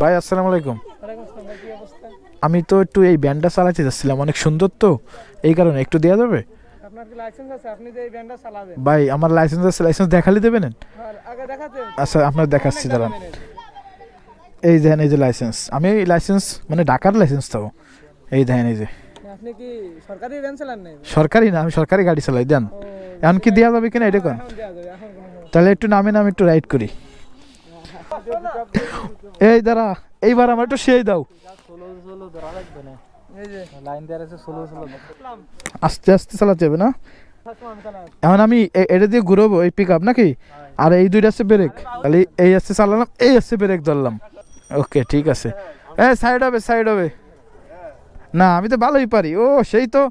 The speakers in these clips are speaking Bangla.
ভাই আসসালামু আলাইকুম? আমি তো একটু এই ব্যান্ডটা চালাতে যাচ্ছিলাম অনেক সুন্দর তো। এই কারণে একটু দেওয়া যাবে? ভাই আমার লাইসেন্স আছে লাইসেন্স দেখালি দেবেন? আচ্ছা আপনার দেখাচ্ছি দাঁড়ান। এই দেখেন এই যে লাইসেন্স আমি এই লাইসেন্স মানে ঢাকার লাইসেন্স তো। এই দেখেন এই যে। সরকারি নাই? সরকারি না আমি সরকারি গাড়ি চালাই দেন। ও, এখন কি দেওয়া যাবে কিনা এটা কোন? তাহলে একটু নামে নামে একটু রাইড করি। এই দাঁড়া, এইবার আমার একটু সেই দাও। আস্তে আস্তে চালাতে হবে না? এখন আমি এটা দিয়ে ঘুরবো, এই পিক আপ নাকি? আর এই দুইটা আছে ব্রেক তাহলে এই আসছে চালালাম, এই আসছে ব্রেক ধরলাম। ওকে ঠিক আছে। এ সাইড হবে সাইড হবে। না, আমি তো ভালোই পারি। ও, সেই তো।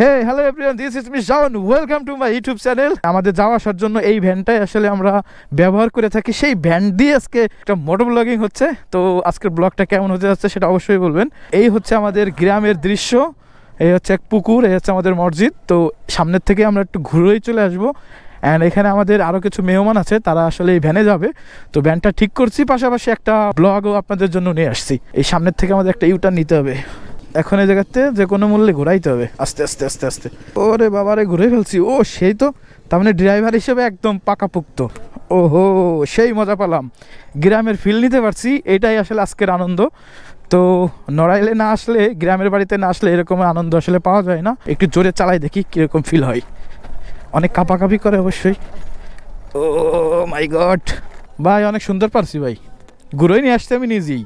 Hey hello everyone this is miss Jawan welcome to my YouTube channel আমাদের যাওয়া আসার জন্য এই ভ্যানটাই আসলে আমরা ব্যবহার করে থাকি। সেই ভ্যান দিয়ে আজকে একটা মোটর ব্লগিং হচ্ছে। তো আজকের ব্লগটা কেমন হতে যাচ্ছে সেটা অবশ্যই বলবেন। এই হচ্ছে আমাদের গ্রামের দৃশ্য। এই হচ্ছে এক পুকুর, এই হচ্ছে আমাদের মসজিদ। তো সামনের থেকে আমরা একটু ঘুরেই চলে আসব। অ্যান্ড এখানে আমাদের আরও কিছু মেহমান আছে, তারা আসলে এই ভ্যানে যাবে। তো ভ্যানটা ঠিক করছি, পাশাপাশি একটা ব্লগও আপনাদের জন্য নিয়ে আসছি। এই সামনের থেকে আমাদের একটা ইউটার্ন নিতে হবে। এখন এই জায়গাতে যে কোনো মূল্যে ঘোরাইতে হবে। আস্তে আস্তে আস্তে আস্তে। ওরে বাবারে ঘুরে ফেলছি। ও, সেই তো। তার মানে ড্রাইভার হিসেবে একদম পাকা পাকাপুক্ত। ওহো, সেই মজা পেলাম। গ্রামের ফিল নিতে পারছি, এটাই আসলে আজকের আনন্দ। তো নড়াইলে না আসলে, গ্রামের বাড়িতে না আসলে এরকম আনন্দ আসলে পাওয়া যায় না। একটু জোরে চালাই দেখি কীরকম ফিল হয়। অনেক কাঁপাকাঁপি করে অবশ্যই। Oh my god. ভাই, অনেক সুন্দর পারছি ভাই। ঘুরোই নিয়ে আসতে আমি নিজেই।